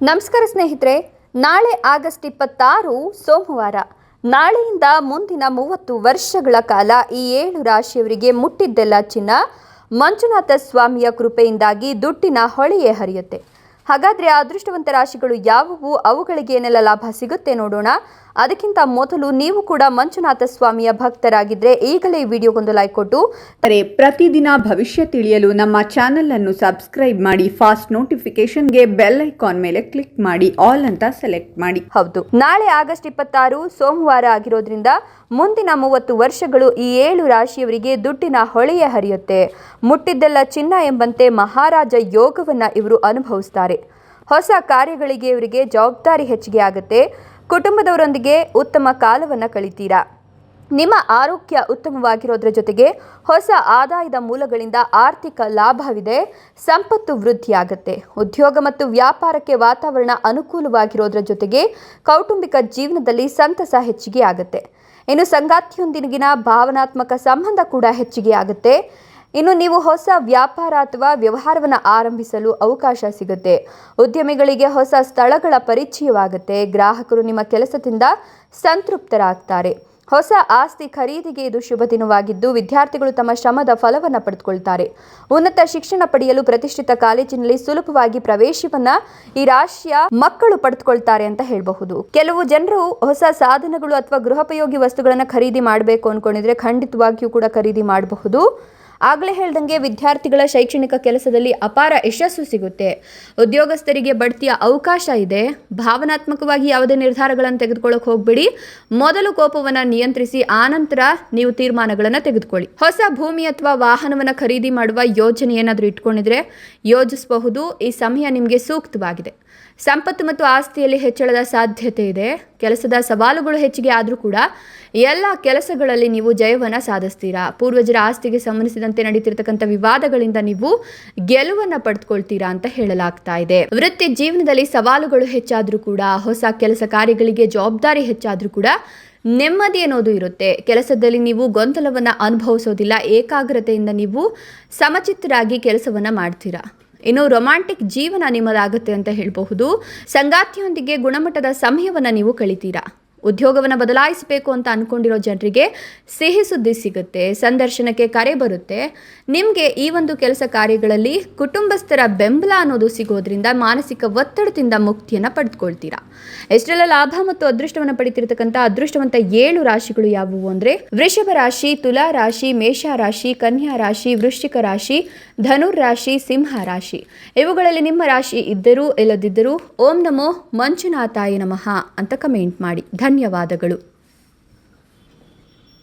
ನಮಸ್ಕಾರ ಸ್ನೇಹಿತರೆ, ನಾಳೆ ಆಗಸ್ಟ್ ಇಪ್ಪತ್ತಾರು, ಸೋಮವಾರ. ನಾಳೆಯಿಂದ ಮುಂದಿನ ಮೂವತ್ತು ವರ್ಷಗಳ ಕಾಲ ಈ ಏಳು ರಾಶಿಯವರಿಗೆ ಮುಟ್ಟಿದ್ದೆಲ್ಲ ಚಿನ್ನ. ಮಂಜುನಾಥ ಸ್ವಾಮಿಯ ಕೃಪೆಯಿಂದಾಗಿ ದುಡ್ಡಿನ ಹೊಳೆಯೇ ಹರಿಯುತ್ತೆ. ಹಾಗಾದ್ರೆ ಅದೃಷ್ಟವಂತ ರಾಶಿಗಳು ಯಾವುವು? ಅವುಗಳಿಗೆ ಏನೆಲ್ಲ ಲಾಭ ಸಿಗುತ್ತೆ ನೋಡೋಣ. ಅದಕ್ಕಿಂತ ಮೊದಲು ನೀವು ಕೂಡ ಮಂಜುನಾಥ ಸ್ವಾಮಿಯ ಭಕ್ತರಾಗಿದ್ರೆ ಈಗಲೇ ಈ ವಿಡಿಯೋಗೊಂದು ಲೈಕ್ ಕೊಟ್ಟು. ಅರೆ ಪ್ರತಿದಿನ ಭವಿಷ್ಯ ತಿಳಿಯಲು ನಮ್ಮ ಚಾನೆಲ್ ಅನ್ನು ಸಬ್ಸ್ಕ್ರೈಬ್ ಮಾಡಿ ಫಾಸ್ಟ್ ನೋಟಿಫಿಕೇಶನ್ಗೆ ಬೆಲ್ ಐಕಾನ್ ಮೇಲೆ ಕ್ಲಿಕ್ ಮಾಡಿ ಆಲ್ ಅಂತ ಸೆಲೆಕ್ಟ್ ಮಾಡಿ. ಹೌದು. ನಾಳೆ ಆಗಸ್ಟ್ ಇಪ್ಪತ್ತಾರು ಸೋಮವಾರ ಆಗಿರೋದ್ರಿಂದ ಮುಂದಿನ ಮೂವತ್ತು ವರ್ಷಗಳು ಈ ಏಳು ರಾಶಿಯವರಿಗೆ ದುಡ್ಡಿನ ಹೊಳೆಯ ಹರಿಯುತ್ತೆ. ಮುಟ್ಟಿದ್ದೆಲ್ಲ ಚಿನ್ನ ಎಂಬಂತೆ ಮಹಾರಾಜ ಯೋಗವನ್ನ ಇವರು ಅನುಭವಿಸ್ತಾರೆ. ಹೊಸ ಕಾರ್ಯಗಳಿಗೆ ಇವರಿಗೆ ಜವಾಬ್ದಾರಿ ಹೆಚ್ಚಿಗೆ ಆಗುತ್ತೆ. ಕುಟುಂಬದವರೊಂದಿಗೆ ಉತ್ತಮ ಕಾಲವನ್ನು ಕಳಿತೀರಾ? ನಿಮ್ಮ ಆರೋಗ್ಯ ಉತ್ತಮವಾಗಿರೋದ್ರ ಜೊತೆಗೆ ಹೊಸ ಆದಾಯದ ಮೂಲಗಳಿಂದ ಆರ್ಥಿಕ ಲಾಭವಿದೆ, ಸಂಪತ್ತು ವೃದ್ಧಿಯಾಗುತ್ತೆ. ಉದ್ಯೋಗ ಮತ್ತು ವ್ಯಾಪಾರಕ್ಕೆ ವಾತಾವರಣ ಅನುಕೂಲವಾಗಿರೋದ್ರ ಜೊತೆಗೆ ಕೌಟುಂಬಿಕ ಜೀವನದಲ್ಲಿ ಸಂತಸ ಹೆಚ್ಚಿಗೆ ಆಗುತ್ತೆ. ಇನ್ನು ಸಂಗಾತಿಯೊಂದಿಗಿನ ಭಾವನಾತ್ಮಕ ಸಂಬಂಧ ಕೂಡ ಹೆಚ್ಚಿಗೆ ಆಗುತ್ತೆ. ಇನ್ನು ನೀವು ಹೊಸ ವ್ಯಾಪಾರ ಅಥವಾ ವ್ಯವಹಾರವನ್ನು ಆರಂಭಿಸಲು ಅವಕಾಶ ಸಿಗುತ್ತೆ. ಉದ್ಯಮಿಗಳಿಗೆ ಹೊಸ ಸ್ಥಳಗಳ ಪರಿಚಯವಾಗುತ್ತೆ. ಗ್ರಾಹಕರು ನಿಮ್ಮ ಕೆಲಸದಿಂದ ಸಂತೃಪ್ತರಾಗ್ತಾರೆ. ಹೊಸ ಆಸ್ತಿ ಖರೀದಿಗೆ ಇದು ಶುಭ ದಿನವಾಗಿದ್ದು, ವಿದ್ಯಾರ್ಥಿಗಳು ತಮ್ಮ ಶ್ರಮದ ಫಲವನ್ನು ಪಡೆದುಕೊಳ್ತಾರೆ. ಉನ್ನತ ಶಿಕ್ಷಣ ಪಡೆಯಲು ಪ್ರತಿಷ್ಠಿತ ಕಾಲೇಜಿನಲ್ಲಿ ಸುಲಭವಾಗಿ ಪ್ರವೇಶವನ್ನ ಈ ರಾಶಿಯ ಮಕ್ಕಳು ಪಡೆದುಕೊಳ್ತಾರೆ ಅಂತ ಹೇಳಬಹುದು. ಕೆಲವು ಜನರು ಹೊಸ ಸಾಧನಗಳು ಅಥವಾ ಗೃಹೋಪಯೋಗಿ ವಸ್ತುಗಳನ್ನು ಖರೀದಿ ಮಾಡಬೇಕು ಅನ್ಕೊಂಡಿದ್ರೆ ಖಂಡಿತವಾಗಿಯೂ ಕೂಡ ಖರೀದಿ ಮಾಡಬಹುದು. ಆಗಲೇ ಹೇಳ್ದಂಗೆ ವಿದ್ಯಾರ್ಥಿಗಳ ಶೈಕ್ಷಣಿಕ ಕೆಲಸದಲ್ಲಿ ಅಪಾರ ಯಶಸ್ಸು ಸಿಗುತ್ತೆ. ಉದ್ಯೋಗಸ್ಥರಿಗೆ ಬಡ್ತಿಯ ಅವಕಾಶ ಇದೆ. ಭಾವನಾತ್ಮಕವಾಗಿ ಯಾವುದೇ ನಿರ್ಧಾರಗಳನ್ನು ತೆಗೆದುಕೊಳ್ಳೋಕೆ ಹೋಗಬೇಡಿ. ಮೊದಲು ಕೋಪವನ್ನು ನಿಯಂತ್ರಿಸಿ, ಆನಂತರ ನೀವು ತೀರ್ಮಾನಗಳನ್ನು ತೆಗೆದುಕೊಳ್ಳಿ. ಹೊಸ ಭೂಮಿ ಅಥವಾ ವಾಹನವನ್ನು ಖರೀದಿ ಮಾಡುವ ಯೋಜನೆ ಏನಾದರೂ ಇಟ್ಕೊಂಡಿದ್ರೆ ಯೋಜಿಸಬಹುದು. ಈ ಸಮಯ ನಿಮಗೆ ಸೂಕ್ತವಾಗಿದೆ. ಸಂಪತ್ತು ಮತ್ತು ಆಸ್ತಿಯಲ್ಲಿ ಹೆಚ್ಚಳದ ಸಾಧ್ಯತೆ ಇದೆ. ಕೆಲಸದ ಸವಾಲುಗಳು ಹೆಚ್ಚಿಗೆ ಆದರೂ ಕೂಡ ಎಲ್ಲ ಕೆಲಸಗಳಲ್ಲಿ ನೀವು ಜಯವನ್ನು ಸಾಧಿಸ್ತೀರಾ? ಪೂರ್ವಜರ ಆಸ್ತಿಗೆ ಸಂಬಂಧಿಸಿದಂತೆ ನಡೀತಿರ್ತಕ್ಕಂಥ ವಿವಾದಗಳಿಂದ ನೀವು ಗೆಲುವನ್ನು ಪಡೆದುಕೊಳ್ತೀರಾ ಅಂತ ಹೇಳಲಾಗ್ತಾ ಇದೆ. ವೃತ್ತಿ ಜೀವನದಲ್ಲಿ ಸವಾಲುಗಳು ಹೆಚ್ಚಾದರೂ ಕೂಡ, ಹೊಸ ಕೆಲಸ ಕಾರ್ಯಗಳಿಗೆ ಜವಾಬ್ದಾರಿ ಹೆಚ್ಚಾದರೂ ಕೂಡ ನೆಮ್ಮದಿ ಅನ್ನೋದು ಇರುತ್ತೆ. ಕೆಲಸದಲ್ಲಿ ನೀವು ಗೊಂದಲವನ್ನು ಅನುಭವಿಸೋದಿಲ್ಲ, ಏಕಾಗ್ರತೆಯಿಂದ ನೀವು ಸಮಚಿತ್ತರಾಗಿ ಕೆಲಸವನ್ನು ಮಾಡ್ತೀರಾ? ಇನ್ನು ರೊಮ್ಯಾಂಟಿಕ್ ಜೀವನ ನಿಮ್ಮದಾಗುತ್ತೆ ಅಂತ ಹೇಳಬಹುದು. ಸಂಗಾತಿಯೊಂದಿಗೆ ಗುಣಮಟ್ಟದ ಸಮಯವನ್ನು ನೀವು ಕಳಿತೀರಾ? ಉದ್ಯೋಗವನ್ನು ಬದಲಾಯಿಸಬೇಕು ಅಂತ ಅಂದ್ಕೊಂಡಿರೋ ಜನರಿಗೆ ಸಿಹಿ ಸುದ್ದಿ ಸಿಗುತ್ತೆ, ಸಂದರ್ಶನಕ್ಕೆ ಕರೆ ಬರುತ್ತೆ. ನಿಮಗೆ ಈ ಒಂದು ಕೆಲಸ ಕಾರ್ಯಗಳಲ್ಲಿ ಕುಟುಂಬಸ್ಥರ ಬೆಂಬಲ ಅನ್ನೋದು ಸಿಗೋದ್ರಿಂದ ಮಾನಸಿಕ ಒತ್ತಡದಿಂದ ಮುಕ್ತಿಯನ್ನು ಪಡೆದುಕೊಳ್ತೀರಾ? ಎಷ್ಟೆಲ್ಲ ಲಾಭ ಮತ್ತು ಅದೃಷ್ಟವನ್ನು ಪಡಿತಿರ್ತಕ್ಕಂಥ ಅದೃಷ್ಟವಂತ ಏಳು ರಾಶಿಗಳು ಯಾವುವು ಅಂದರೆ ವೃಷಭ ರಾಶಿ, ತುಲಾ ರಾಶಿ, ಮೇಷ ರಾಶಿ, ಕನ್ಯಾ ರಾಶಿ, ವೃಶ್ಚಿಕ ರಾಶಿ, ಧನುರ್ ರಾಶಿ, ಸಿಂಹ ರಾಶಿ. ಇವುಗಳಲ್ಲಿ ನಿಮ್ಮ ರಾಶಿ ಇದ್ದರೂ ಇಲ್ಲದಿದ್ದರೂ ಓಂ ನಮೋ ಮಂಜುನಾಥಾಯ ನಮಃ ಅಂತ ಕಮೆಂಟ್ ಮಾಡಿ. ಧನ್ಯವಾದಗಳು